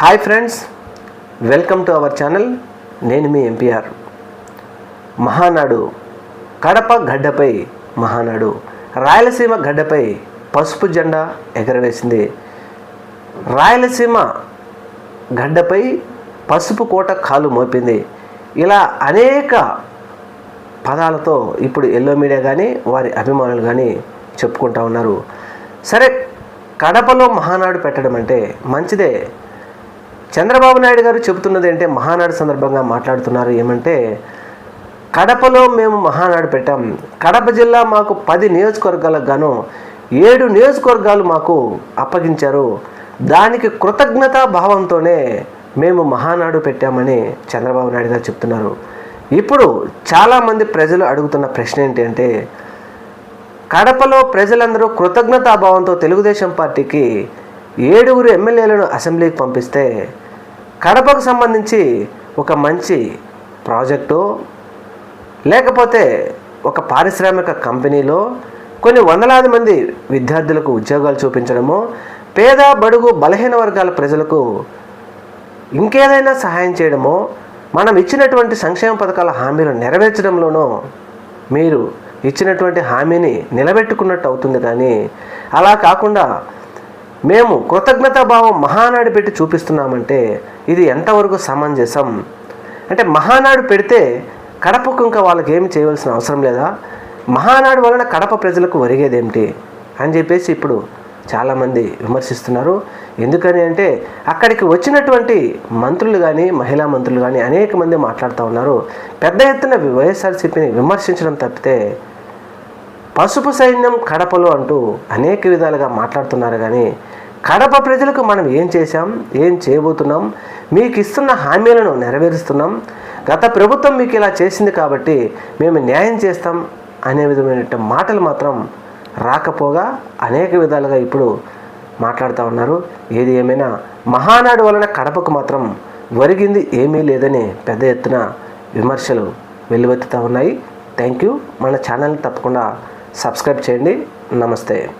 Hi friends welcome to our channel నేను మీ MPR Mahanadu Kadapa గడ్డపై మహానాడు రాయలసీమ గడ్డపై పసుపు జెండా ఎగరవేసింది. రాయలసీమ గడ్డపై పసుపు కోట కాలు మోపింది. ఇలా అనేక పదాలతో ఇప్పుడు ఎల్లో మీడియా కానీ వారి అభిమానులు కానీ చెప్పుకుంటా ఉన్నారు. సరే కడపలో మహానాడు పెట్టడం అంటే మంచిదే. చంద్రబాబు నాయుడు గారు చెబుతున్నది అంటే మహానాడు సందర్భంగా మాట్లాడుతున్నారు. ఏమంటే కడపలో మేము మహానాడు పెట్టాం. కడప జిల్లా మాకు పది నియోజకవర్గాలకు గాను ఏడు నియోజకవర్గాలు మాకు అప్పగించారు. దానికి కృతజ్ఞతా భావంతోనే మేము మహానాడు పెట్టామని చంద్రబాబు నాయుడు గారు చెప్తున్నారు. ఇప్పుడు చాలామంది ప్రజలు అడుగుతున్న ప్రశ్న ఏంటి అంటే కడపలో ప్రజలందరూ కృతజ్ఞతాభావంతో తెలుగుదేశం పార్టీకి ఏడుగురు ఎమ్మెల్యేలను అసెంబ్లీకి పంపిస్తే కడపకు సంబంధించి ఒక మంచి ప్రాజెక్టు లేకపోతే ఒక పారిశ్రామిక కంపెనీలో కొన్ని వందలాది మంది విద్యార్థులకు ఉద్యోగాలు చూపించడము పేద బడుగు బలహీన వర్గాల ప్రజలకు ఇంకేదైనా సహాయం చేయడమో మనం ఇచ్చినటువంటి సంక్షేమ పథకాల హామీలు నెరవేర్చడంలోనూ మీరు ఇచ్చినటువంటి హామీని నిలబెట్టుకున్నట్టు అవుతుంది. కానీ అలా కాకుండా మేము కృతజ్ఞతాభావం మహానాడు పెట్టి చూపిస్తున్నామంటే ఇది ఎంతవరకు సమంజసం? అంటే మహానాడు పెడితే కడపకు ఇంకా వాళ్ళకి ఏమి చేయవలసిన అవసరం లేదా? మహానాడు వలన కడప ప్రజలకు ఒరిగేదేమిటి? అని చెప్పేసి ఇప్పుడు చాలామంది విమర్శిస్తున్నారు. ఎందుకని అంటే అక్కడికి వచ్చినటువంటి మంత్రులు కానీ మహిళా మంత్రులు కానీ అనేక మంది మాట్లాడుతూ ఉన్నారు. పెద్ద ఎత్తున వైఎస్ఆర్సీపీని విమర్శించడం తప్పితే పసుపు సైన్యం కడపలో అంటూ అనేక విధాలుగా మాట్లాడుతున్నారు కానీ కడప ప్రజలకు మనం ఏం చేశాం ఏం చేయబోతున్నాం మీకు ఇస్తున్న హామీలను నెరవేరుస్తున్నాం గత ప్రభుత్వం మీకు ఇలా చేసింది కాబట్టి మేము న్యాయం చేస్తాం అనే విధమైన మాటలు మాత్రం రాకపోగా అనేక విధాలుగా ఇప్పుడు మాట్లాడుతూ ఉన్నారు. ఏది ఏమైనా మహానాడు వలన కడపకు మాత్రం ఒరిగింది ఏమీ లేదని పెద్ద ఎత్తున విమర్శలు వెల్లువెత్తుతూ ఉన్నాయి. థ్యాంక్ యూ మన ఛానల్ని తప్పకుండా సబ్స్క్రైబ్ చేయండి. నమస్తే.